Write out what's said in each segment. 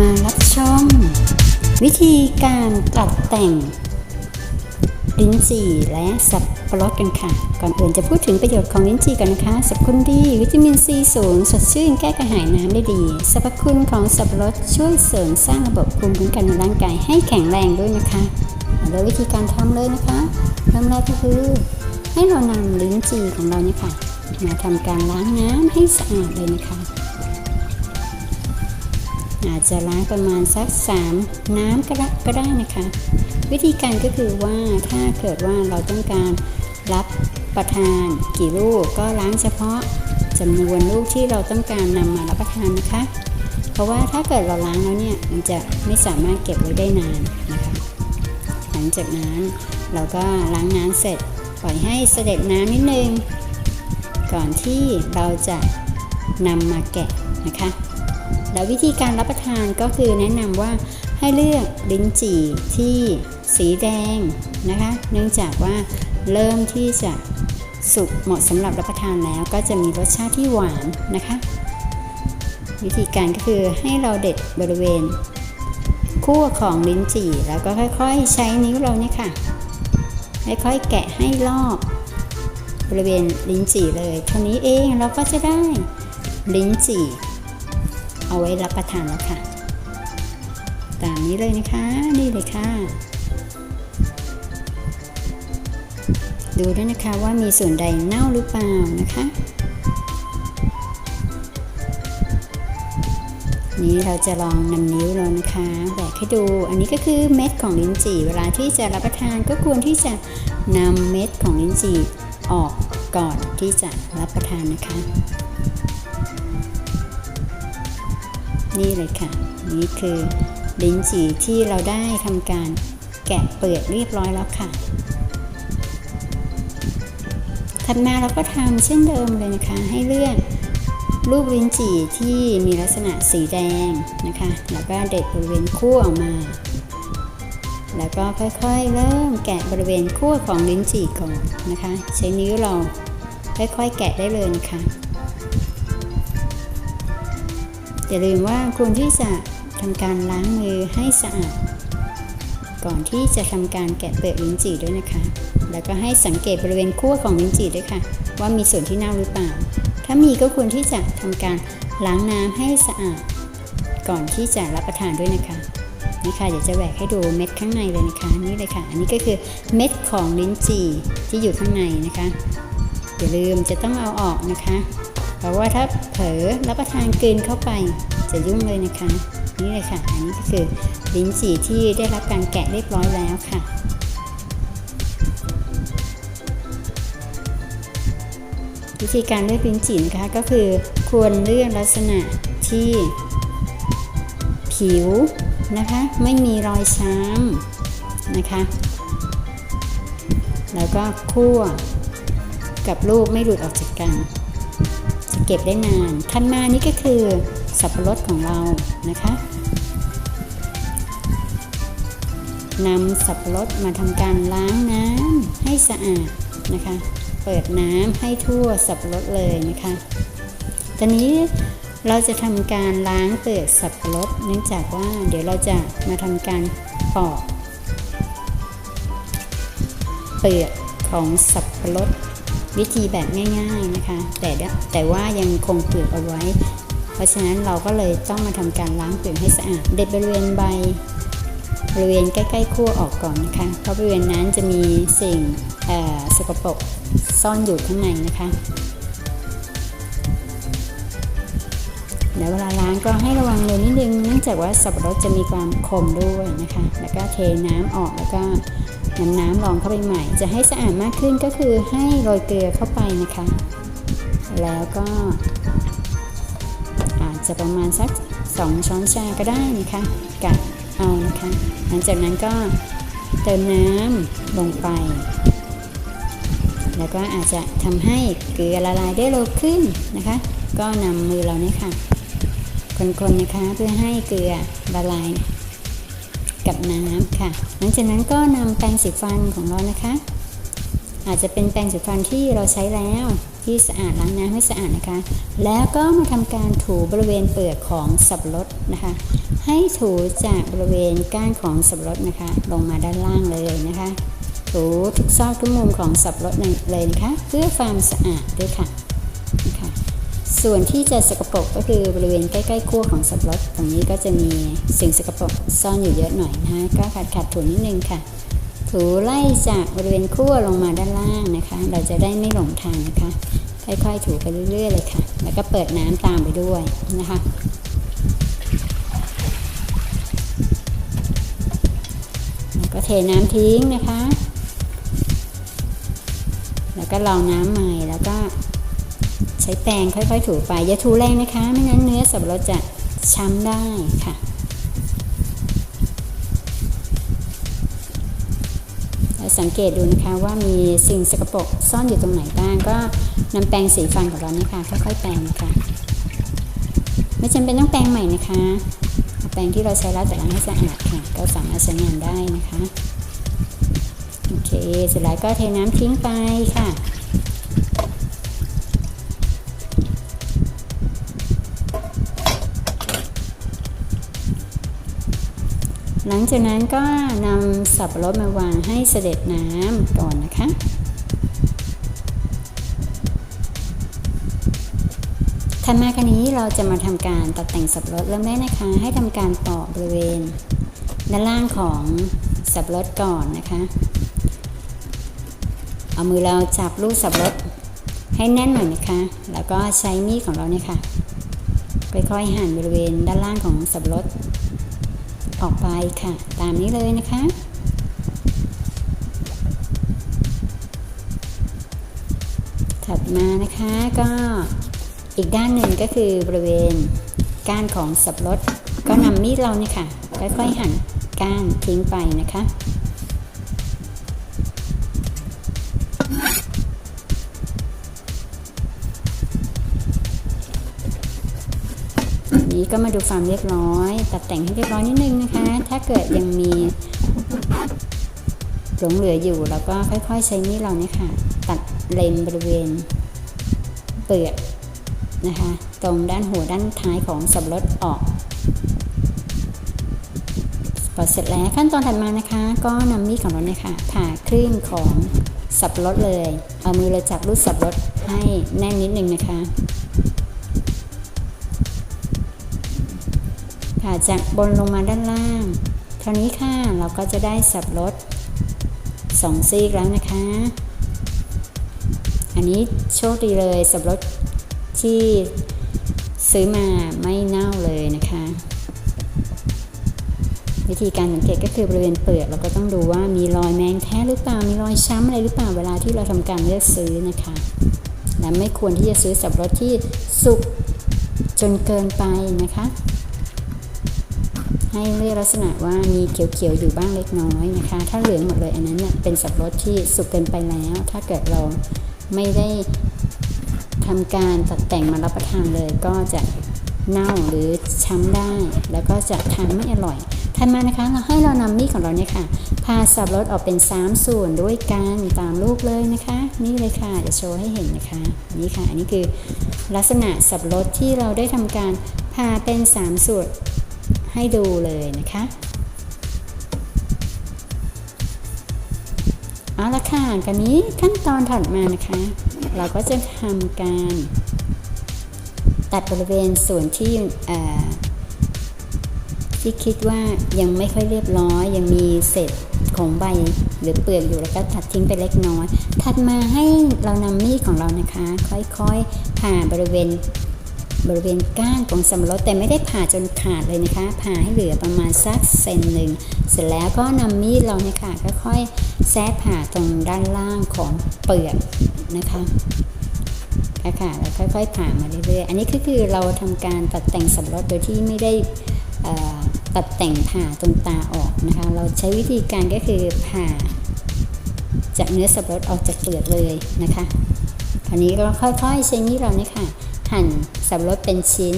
มารับชม วิธีการตัดแต่งลิ้นจี่และสับปะรดกันค่ะ ก่อนอื่นจะพูดถึงประโยชน์ของลิ้นจี่กันนะคะสรรพคุณดี วิตามินซีสูง สดชื่นแก้กระหายน้ำได้ดีสรรพคุณของสับปะรดช่วยเสริมสร้างระบบภูมิคุ้มกันในร่างกายให้แข็งแรงด้วยนะคะมาดูวิธีการทำเลยนะคะเริ่มแรกก็คือ ให้เรานำลิ้นจี่ของเราเนี่ยค่ะมาทำการล้างน้ำให้สะอาดเลยนะคะ จจะล้างประมาณสัก 3 น้ำก็ได้ก็ได้นะคะ วิธีการก็คือว่าถ้าเกิดว่าเราต้องการรับประทานกี่ลูกก็ล้างเฉพาะจำนวนลูกที่เราต้องการนำมารับประทานนะคะ เพราะว่าถ้าเกิดเราล้างแล้วเนี่ยมันจะไม่สามารถเก็บไว้ได้นานนะคะ หลังจากนั้นเราก็ล้างน้ำเสร็จปล่อยให้เสด็จน้ำนิดนึง ก่อนที่เราจะนำมาแกะนะคะ แล้ววิธีการรับประทานก็คือแนะนำว่าให้เลือกลิ้นจี่ที่สีแดงนะคะ เนื่องจากว่าเริ่มที่จะสุกเหมาะสำหรับรับประทานแล้ว ก็จะมีรสชาติที่หวานนะคะ วิธีการก็คือให้เราเด็ดบริเวณขั้วของลิ้นจี่แล้วก็ค่อยๆ ใช้นิ้วเราเนี่ยค่ะค่อยๆแกะให้รอบบริเวณลิ้นจี่เลยเท่านี้เองเราก็จะได้ลิ้นจี่ เอาไว้รับประทานแล้วค่ะ ตามนี้เลยนะคะ นี่เลยค่ะ ดูด้วยนะคะว่ามีส่วนใดเน่าหรือเปล่านะคะ นี้เราจะลองนำนิ้วเรานะคะแบกให้ดู อันนี้ก็คือเม็ดของลิ้นจี่ เวลาที่จะรับประทานก็ควรที่จะนำเม็ดของลิ้นจี่ออกก่อนที่จะรับประทานนะคะ นี่เลยค่ะ นี่คือลิ้นจี่ที่เราได้ทำการแกะเปลือกเรียบร้อยแล้วค่ะ ถัดมาเราก็ทำเช่นเดิมเลยนะคะ ให้เลือกลูกลิ้นจี่ที่มีลักษณะสีแดงนะคะ แล้วก็เด็ดบริเวณขั้วออกมา แล้วก็ค่อยๆ เริ่มแกะบริเวณขั้วของลิ้นจี่ก่อนนะคะ ใช้นิ้วเราค่อยๆ แกะได้เลยนะคะ อย่าลืมว่าควรที่จะทำการล้างมือให้สะอาด ก่อนที่จะทำการแกะเปลือกลิ้นจี่ด้วยนะคะ แล้วก็ให้สังเกตบริเวณขั้วของลิ้นจี่ด้วยค่ะ ว่ามีส่วนที่เน่าหรือเปล่า ถ้ามีก็ควรที่จะทำการล้างน้ำให้สะอาด ก่อนที่จะรับประทานด้วยนะคะนี่ค่ะเดี๋ยวจะแหวกให้ดูเม็ดข้างในเลยนะคะนี่เลยค่ะ อันนี้ก็คือเม็ดของลิ้นจี่ที่อยู่ข้างในนะคะอย่าลืมจะต้องเอาออกนะคะ เพราะว่าถ้าเผลอรับประทานกลืนเข้าไปจะยุ่งเลยนะคะ นี่เลยค่ะ อันนี้ก็คือลิ้นจี่ที่ได้รับการแกะเรียบร้อยแล้วค่ะวิธีการเลือกลิ้นจี่นะคะก็คือควรเลือกลักษณะที่ผิวนะคะ ไม่มีรอยช้ำนะคะ แล้วก็คั่วกับลูกไม่หลุดออกจากกัน เก็บได้นานทันมานี่ก็คือสับปะรดของเรานะคะนำสับปะรดมาทำการล้างน้ำให้สะอาดนะคะ เปิดน้ำให้ทั่วสับปะรดเลยนะคะ ตอนนี้เราจะทำการล้างเปลือกสับปะรดเนื่องจากว่าเดี๋ยวเราจะมาทำการปอกเปลือกของสับปะรด วิธีแบบง่าย ๆนะคะ แต่แต่ว่ายังคงเปลือกเอาไว้ เพราะฉะนั้นเราก็เลยต้องมาทำการล้างเปลือกให้สะอาด เด็ดบริเวณใบบริเวณใกล้ๆขั้วออกก่อนนะคะ เพราะบริเวณนั้นจะมีสิ่งสกปรกซ่อนอยู่ข้างในนะคะแล้วเวลาล้างก็ให้ระวังเลยนิดนึงเนื่องจากว่าสับปะรดจะมีความคมด้วยนะคะ แล้วก็เทน้ำออกแล้วก็ นำน้ำรองเข้าไปใหม่ จะให้สะอาดมากขึ้นก็คือให้โรยเกลือเข้าไปนะคะ แล้วก็อาจจะประมาณสัก 2 ช้อนชาก็ได้นะคะกัดเอานะคะ หลังจากนั้นก็เติมน้ำลงไป แล้วก็อาจจะทำให้เกลือละลายได้เร็วขึ้นนะคะ ก็นำมือเราเนี่ยค่ะคนๆนะคะเพื่อให้เกลือละลาย กับน้ำค่ะ หลังจากนั้นก็นำแปรงสีฟันของเรานะคะ อาจจะเป็นแปรงสีฟันที่เราใช้แล้วที่สะอาดล้างน้ำให้สะอาดนะคะ แล้วก็มาทำการถูบริเวณเปลือกของสับปะรดนะคะ ให้ถูจากบริเวณก้านของสับปะรดนะคะ ลงมาด้านล่างเลยนะคะถูทุกซอกทุกมุมของสับปะรดเลยนะคะ เพื่อความสะอาดด้วยค่ะ ส่วนที่จะสกปรกก็คือบริเวณใกล้ๆขั้วของสับปะรดตรงนี้ก็จะมีสิ่งสกปรกซ่อนอยู่เยอะหน่อยนะคะก็ขัดขัดๆถูนิดนึงค่ะ ถูไล่จากบริเวณขั้วลงมาด้านล่างนะคะ เราจะได้ไม่หลงทางนะคะ ค่อยๆถูไปเรื่อยๆเลยค่ะ แล้วก็เปิดน้ำตามไปด้วยนะคะแล้วก็เทน้ำทิ้งนะคะ แล้วก็ลองน้ำใหม่แล้วก็ ช้แปรงค่อยๆ ถูไป อย่าถูแรงนะคะ ไม่งั้นเนื้อสับปะรดจะช้ำได้ค่ะ สังเกตดูนะคะว่ามีสิ่งสกปรกซ่อนอยู่ตรงไหนบ้าง ก็นำแปรงสีฟันของเรานี่ค่ะค่อยๆแปรงนะคะ ไม่จำเป็นต้องแปรงใหม่นะคะแปรงที่เราใช้แล้วแต่ล้างให้สะอาดค่ะ ก็สามารถใช้งานได้นะคะ โอเค เสร็จแล้วก็เทน้ำทิ้งไปค่ะ หลังจากนั้นก็นำสับปะรดมาวางให้เสด็จน้ำก่อนนะคะถัดมากันนี้เราจะมาทำการตัดแต่งสับปะรดเริ่มแรกนะคะ ให้ทำการปอกบริเวณ ด้านล่างของสับปะรดก่อนนะคะ เอามือเราจับลูกสับปะรดให้แน่นหน่อยนะคะ แล้วก็ใช้มีดของเราเนี่ยค่ะค่อยๆหั่นบริเวณด้านล่างของสับปะรด ออกไปค่ะ ตามนี้เลยนะคะ ถัดมานะคะก็อีกด้านหนึ่งก็คือบริเวณก้านของสับปะรดก็นำมีดเราเนี่ยค่ะค่อยๆหั่นก้านทิ้งไปนะคะ นี้ก็มาดูความเรียบร้อย ตัดแต่งให้เรียบร้อยนิดนึงนะคะ ถ้าเกิดยังมีหลงเหลืออยู่เราก็ค่อยๆใช้นี้วเราเนี่ยค่ะ ตัดเลนบริเวณ เปลือกนะคะ ตรงด้านหัวด้านท้ายของสับรดออกพอเสร็จแล้วขั้นตอนถัดมานะคะ ก็นำมีดของเราเนี่ยค่ะผ่าครึ่งของสับรดเลย เอามือเราจับรูดสับรดให้แน่นนิดนึงนะคะ ผ่าจากบนลงมาด้านล่างเท่านี้ค่ะเราก็จะได้สับรถสองซีกแล้วนะคะ อันนี้โชคดีเลยสับรถที่ซื้อมาไม่เน่าเลยนะคะ วิธีการสังเกตก็คือบริเวณเปลือกเราก็ต้องดูว่ามีรอยแมงแท้หรือเปล่ามีรอยช้ำอะไรหรือเปล่าเวลาที่เราทำการเลือกซื้อนะคะและไม่ควรที่จะซื้อสับรถที่สุกจนเกินไปนะคะ ให้เลือกลักษณะว่ามีเขียวๆอยู่บ้างเล็กน้อยนะคะ ถ้าเหลืองหมดเลยอันนั้นเนี่ยเป็นสับปะรดที่สุกเกินไปแล้ว ถ้าเกิดเราไม่ได้ทำการตัดแต่งมารับประทานเลยก็จะเน่าหรือช้ำได้ แล้วก็จะทานไม่อร่อยถัดมานะคะเราให้เรานำมีดของเราเนี่ยค่ะพาสับปะรดออกเป็น 3 ส่วนด้วยกันตามรูปเลยนะคะ นี่เลยค่ะจะโชว์ให้เห็นนะคะนี่ค่ะอันนี้คือลักษณะสับปะรดที่เราได้ทำการพาเป็น 3 ส่วน ให้ดูเลยนะคะเอาละค่ะกันนี้ขั้นตอนถัดมานะคะ เราก็จะทำการ ตัดบริเวณส่วนที่ที่คิดว่ายังไม่ค่อยเรียบร้อย ยังมีเศษของใบหรือเปลือกอยู่แล้วก็ตัดทิ้งไปเล็กน้อย ถัดมาให้เรานำมีดของเรานะคะ ค่อยๆผ่าบริเวณ บริเวณก้านของสับปะรดแต่ไม่ได้ผ่าจนขาดเลยนะคะ ผ่าให้เหลือประมาณสักเซนหนึ่ง เสร็จแล้วก็นำมีดเราเนี่ยค่ะค่อยๆแซะผ่าตรงด้านล่างของเปลือกนะคะค่ะค่ะแล้วค่อยๆผ่ามาเรื่อยๆ อันนี้ก็คือเราทำการตัดแต่งสับปะรดโดยที่ไม่ได้ตัดแต่งผ่าตรงตาออกนะคะ เราใช้วิธีการก็คือผ่าจากเนื้อสับปะรดออกจากเปลือกเลยนะคะอันนี้เราค่อยๆใช้มีดเราเนี่ยค่ะ หั่นสับปะรดเป็นชิ้น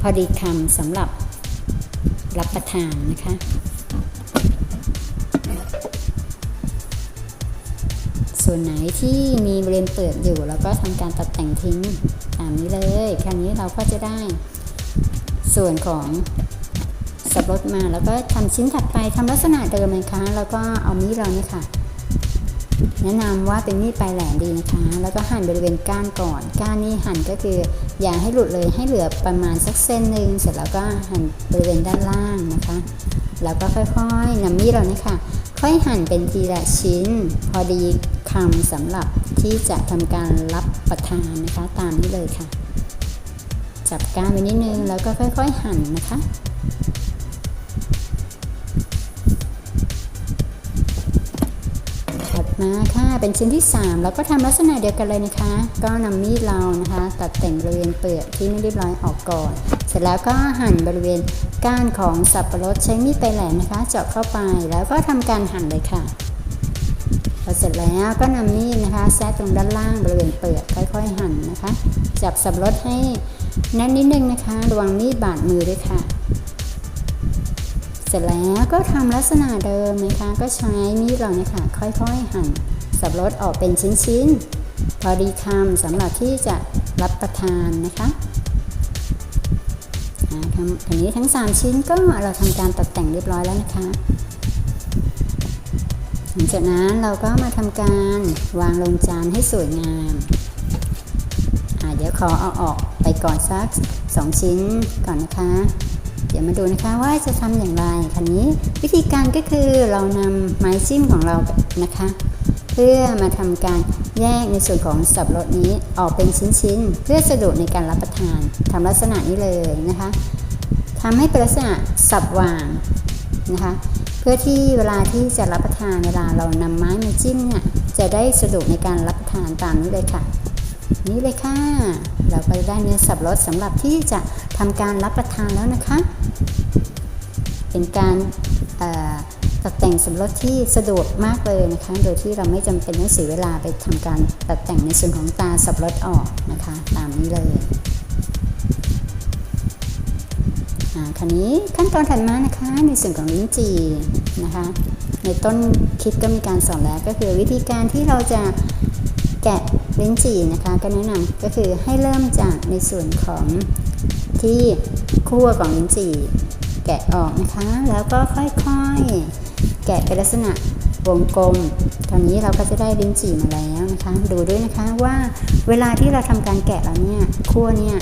พอดีคำสำหรับรับประทานนะคะ ส่วนไหนที่มีบริเวณเปลือยู่เราก็ทำการตัดแต่งทิ้งตามนี้เลยคราวนี้เราก็จะได้ ส่วนของสับปะรดมาแล้วก็ทำชิ้นถัดไปทำลักษณะเดิมเลยค่ะแล้วก็เอามีดเราเนี่ยค่ะ แนะนำว่าเป็นมีดปลายแหลมดีนะคะ แล้วก็หั่นบริเวณก้านก่อน ก้านนี่หั่นก็คืออย่าให้หลุดเลยให้เหลือประมาณสักเส้นหนึ่งเสร็จแล้วก็หั่นบริเวณด้านล่างนะคะ แล้วก็ค่อยๆนำมีดเราเนี่ยค่ะค่อยหั่นเป็นทีละชิ้น พอดีคำสำหรับที่จะทำการรับประทานนะคะ ตามนี้เลยค่ะ จับก้านไว้นิดนึงแล้วก็ค่อย ๆ หั่นนะคะ มาค่ะเป็นชิ้นที่ 3 แล้วก็ทำลักษณะเดียวกันเลยนะคะ ก็นำมีดเรานะคะ ตัดแต่งบริเวณเปลือกที่ไม่เรียบร้อยออกก่อน เสร็จแล้วก็หั่นบริเวณก้านของสับปะรดใช้มีดปลายแหลมนะคะ เจาะเข้าไปแล้วก็ทำการหั่นเลยค่ะพอเสร็จแล้วก็นำมีดนะคะแซะตรงด้านล่างบริเวณเปลือกค่อยๆ หั่นนะคะ จับสับปะรดให้แน่นนิดนึงนะคะ ระวังมีดบาดมือด้วยค่ะ ร็จแล้วก็ทำลักษณะเดิมนะคะ ก็ใช้มีดเราเนี่ยค่ะค่อยๆ หั่นสับปะรดออกเป็นชิ้นๆ พอดีคำสำหรับที่จะรับประทานนะคะอันนี้ทั้ง 3 ชิ้นก็เราทำการตัดแต่งเรียบร้อยแล้วนะคะ หลังจากนั้นเราก็มาทำการวางลงจานให้สวยงามอาเดี๋ยวขอเอาออกไปก่อนสัก 2 ชิ้นก่อนนะคะ ดี๋ยวมาดูนะคะว่าจะทำอย่างไรคันนี้ วิธีการก็คือเรานำไม้จิ้มของเรานะคะ เพื่อมาทำการแยกในส่วนของสับรดนี้ออกเป็นชิ้นๆ เพื่อสะดวกในการรับประทานทำลักษณะนี้เลยนะคะทำให้เป็นลักษณะสับวางนะคะ เพื่อที่เวลาที่จะรับประทานเวลาเรานำไม้มาจิ้มเนี่ยจะได้สะดวกในการรับประทานตามนี้เลยค่ะ นี่เลยค่ะ เราก็ได้เนื้อสับปะรดสำหรับที่จะทำการรับประทานแล้วนะคะ เป็นการตัดแต่งสับปะรดที่สะดวกมากเลยนะคะ โดยที่เราไม่จำเป็นต้องเสียเวลาไปทำการตัดแต่งในส่วนของตาสับปะรดออกนะคะ ตามนี้เลยอ่าคราวนี้ขั้นตอนถัดมานะคะในส่วนของลิ้นจี่นะคะ ในต้นคลิปก็มีการสอนแล้วก็คือวิธีการที่เราจะ แกะลิ้นจี่นะคะก็แนะนำก็คือให้เริ่มจากในส่วนของที่คั่วของลิ้นจี่แกะออกนะคะ แล้วก็ค่อยๆ แกะเป็นลักษณะวงกลม ตอนนี้เราก็จะได้ลิ้นจี่มาแล้วนะคะ ดูด้วยนะคะว่าเวลาที่เราทำการแกะแล้วเนี่ยคั่วเนี่ย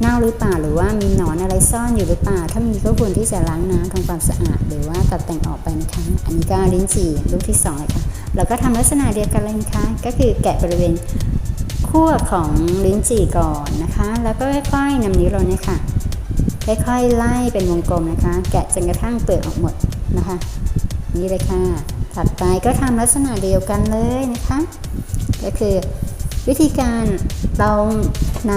เน่าหรือเปล่าหรือว่ามีหนอนอะไรซ่อนอยู่หรือเปล่า ถ้ามีก็ควรที่จะล้างน้ำทำความสะอาด หรือว่าตัดแต่งออกไปนะคะ อันนี้ก็ลิ้นจี่ลูกที่สองเลยค่ะ เราก็ทำลักษณะเดียวกันเลยนะคะ ก็คือแกะบริเวณขั้วของลิ้นจี่ก่อนนะคะ แล้วก็ค่อยๆนำนิ้วเราเนี่ยค่ะ ค่อยๆไล่เป็นวงกลมนะคะ แกะจนกระทั่งเปลือกออกหมดนะคะ นี่เลยค่ะ ถัดไปก็ทำลักษณะเดียวกันเลยนะคะ ก็คือวิธีการเราน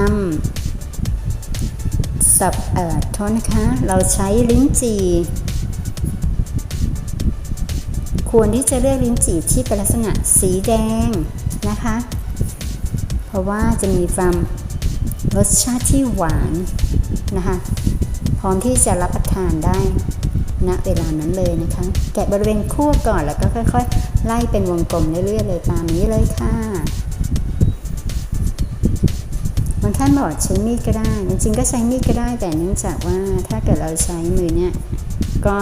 ำสับเอ่อโทษนะคะ เราใช้ลิ้นจี่ ควรที่จะเลือกลิ้นจี่ที่เป็นลักษณะสีแดงนะคะ เพราะว่าจะมีความรสชาติที่หวานนะคะพร้อมที่จะรับประทานได้ณเวลานั้นเลยนะคะ แกะบริเวณคั่วก่อนแล้วก็ค่อยๆ ไล่เป็นวงกลมเรื่อยๆเลยตามนี้เลยค่ะบางท่านบอกใช้มีดก็ได้ จริงๆก็ใช้มีดก็ได้แต่เนื่องจากว่าถ้าเกิดเราใช้มือเนี่ยก็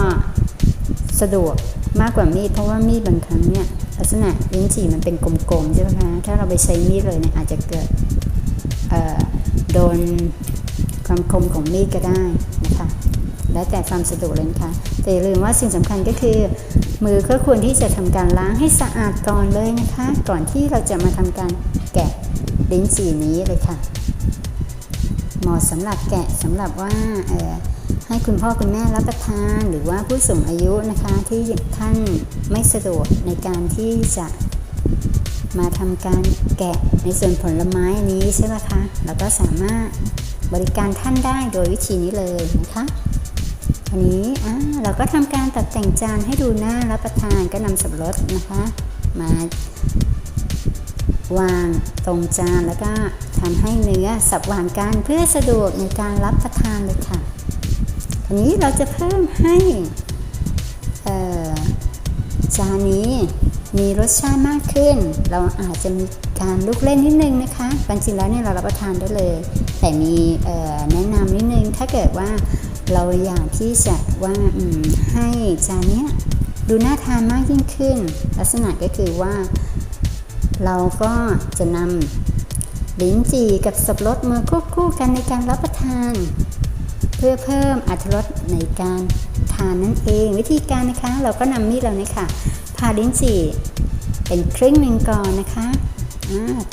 สะดวก มากกว่ามีดเพราะว่ามีดบางครั้งเนี่ยลักษณะลิ้นจี่มันเป็นกลมๆใช่ไหมคะถ้าเราไปใช้มีดเลยเนี่ยอาจจะเกิดโดนความคมของมีดก็ได้นะคะแล้วแต่ความสะดวกเลยนะคะแต่อย่าลืมว่าสิ่งสำคัญก็คือ มือก็ควรที่จะทำการล้างให้สะอาดก่อนเลยนะคะ ก่อนที่เราจะมาทำการแกะลิ้นจี่นี้เลยค่ะเหมาะสำหรับแกะสำหรับว่าเออ ให้คุณพ่อคุณแม่รับประทาน หรือว่าผู้สูงอายุนะคะที่ท่านไม่สะดวกในการที่จะมาทำการแกะในส่วนผลไม้นี้ใช่ไหมคะเราก็สามารถบริการท่านได้โดยวิธีนี้เลยนะคะอันนี้เราก็ทำการตัดแต่งจานให้ดูน่ารับประทานก็นำสับปะรดนะคะ มาวางตรงจานแล้วก็ทำให้เนื้อสับวางกันเพื่อสะดวกในการรับประทานเลยค่ะ นนี้เราจะเพิ่มให้จานนี้มีรสชาติมากขึ้น เราอาจจะมีการลุกเล่นนิดนึงนะคะจริงๆแล้วเนี่ยเรารับประทานได้เลย แต่มีแนะนำนิดนึง ถ้าเกิดว่าเราอยากที่จะว่าให้จานนี้ดูน่าทานมากยิ่งขึ้น ลักษณะก็คือว่า เราก็จะนำลิ้นจี่กับสับปะรดมาควบคู่กันในการรับประทาน พื่อเพิ่มอรรถรสในการทานนั่นเอง วิธีการนะคะเราก็นำมีดเราเนี่ยค่ะผ่าลิ้นจี่เป็นครึ่งหนึ่งก่อนนะคะ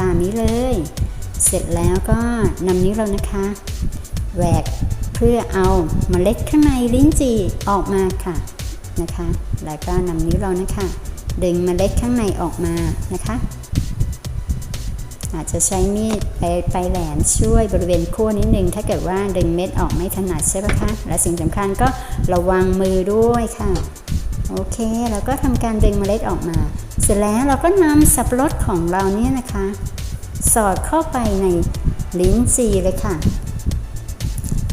ตามนี้เลย เสร็จแล้วก็นำนิ้วเรานะคะแหวกเพื่อเอาเมล็ดข้างในลิ้นจี่ออกมาค่ะนะคะ แล้วก็นำนิ้วเรานะคะดึงเมล็ดข้างในออกมานะคะ อาจจะใช้มีดไปไปแหลมช่วยบริเวณขั้วนิดนึง ถ้าเกิดว่าดึงเม็ดออกไม่ถนัดใช่ไหมคะ และสิ่งสำคัญก็ระวังมือด้วยค่ะ โอเคแล้วก็ทำการดึงเมล็ดออกมา เสร็จแล้วเราก็นำสับรดของเราเนี่ยนะคะ สอดเข้าไปในลิ้นจี่เลยค่ะ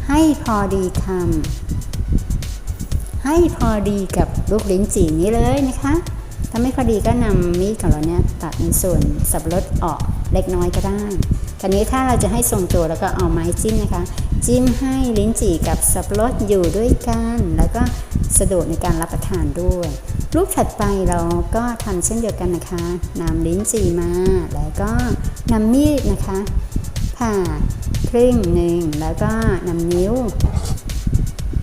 ให้พอดีคำให้พอดีกับลูกลิ้นจี่นี้เลยนะคะ ถ้าไม่พอดีก็นำมีดของเราเนี่ยตัดในส่วนสับรดออก เล็กน้อยก็ได้คราวนี้ถ้าเราจะให้ทรงตัวแล้วก็เอาไม้จิ้มนะคะ จิ้มให้ลิ้นจี่กับสับปะรดอยู่ด้วยกัน แล้วก็สะดวกในการรับประทานด้วย รูปถัดไปเราก็ทำเช่นเดียวกันนะคะนำลิ้นจี่มา แล้วก็นำมีดนะคะผ่าครึ่งหนึ่งแล้วก็นำนิ้ว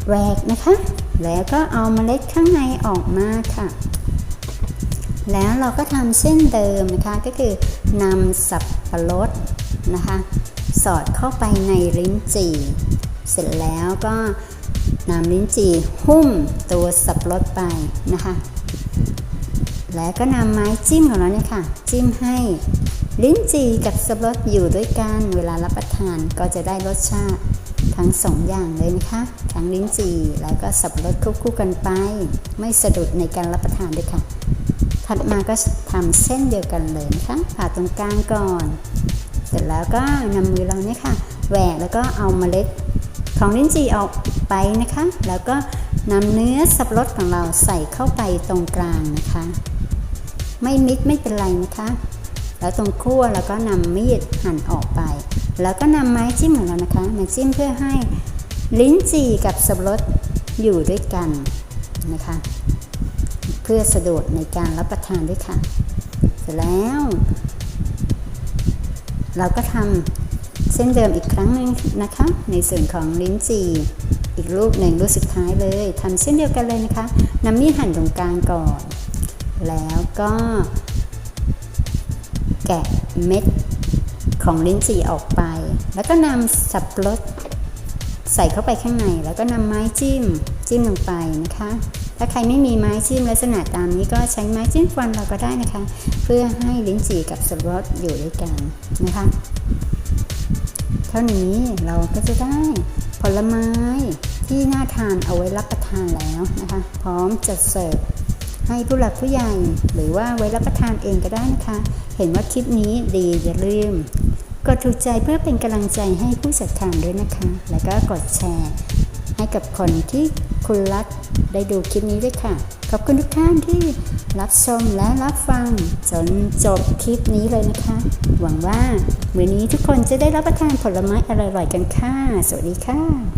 แหวกนะคะ แล้วก็เอาเมล็ดข้างในออกมาค่ะ แล้วเราก็ทำเช่นเดิมนะคะก็คือนำสับปะรดนะคะสอดเข้าไปในลิ้นจี่ เสร็จแล้วก็นำลิ้นจี่หุ้มตัวสับปะรดไปนะคะ แล้วก็นำไม้จิ้มของเราเนี่ยค่ะ จิ้มให้ลิ้นจี่กับสับปะรดอยู่ด้วยกันเวลารับประทานก็จะได้รสชาติทั้งสองอย่างเลยนะคะทั้งลิ้นจี่แล้วก็สับปะรดควบคู่กันไป ไม่สะดุดในการรับประทานด้วยค่ะ ถัดมาก็ทำเส้นเดียวกันเลยนะคะผ่าตรงกลางก่อน เสร็จแล้วก็นำมือเราเนี่ยค่ะแหวกแล้วก็เอาเมล็ดของลิ้นจี่ออกไปนะคะ แล้วก็นำเนื้อสับปะรดของเราใส่เข้าไปตรงกลางนะคะ ไม่มิดไม่เป็นไรนะคะ แล้วตรงขั้วเราก็นำมีดหั่นออกไป แล้วก็นำไม้จิ้มของเรานะคะมาจิ้มเพื่อให้ลิ้นจี่กับสับปะรดอยู่ด้วยกันนะคะ เพื่อสะดวกในการรับประทานด้วยค่ะ เสร็จแล้ว เราก็ทำเส้นเดิมอีกครั้งหนึ่งนะคะ ในส่วนของลิ้นจี่อีกรูปหนึ่งรูปสุดท้ายเลยทำเส้นเดียวกันเลยนะคะนำมีดหั่นตรงกลางก่อน แล้วก็แกะเม็ดของลิ้นจี่ออกไป แล้วก็นำสับปะรดใส่เข้าไปข้างใน แล้วก็นำไม้จิ้มจิ้มลงไปนะคะ ถ้าใครไม่มีไม้จิ้มลักษณะตามนี้ก็ใช้ไม้จิ้มฟันเราก็ได้นะคะ เพื่อให้ลิ้นจี่กับสับปะรดอยู่ด้วยกันนะคะ เท่านี้เราก็จะได้ผลไม้ที่น่าทานเอาไว้รับประทานแล้วนะคะ พร้อมจัดเสิร์ฟให้ผู้หลักผู้ใหญ่หรือว่าไว้รับประทานเองก็ได้นะคะ เห็นว่าคลิปนี้ดีอย่าลืมกดถูกใจเพื่อเป็นกำลังใจให้ผู้จัดทานด้วยนะคะ แล้วก็กดแชร์ ให้กับคนที่คุณรักได้ดูคลิปนี้ด้วยค่ะ ขอบคุณทุกท่านที่รับชมและรับฟังจนจบคลิปนี้เลยนะคะ หวังว่ามื้อนี้ทุกคนจะได้รับประทานผลไม้อร่อยๆกันค่ะ สวัสดีค่ะ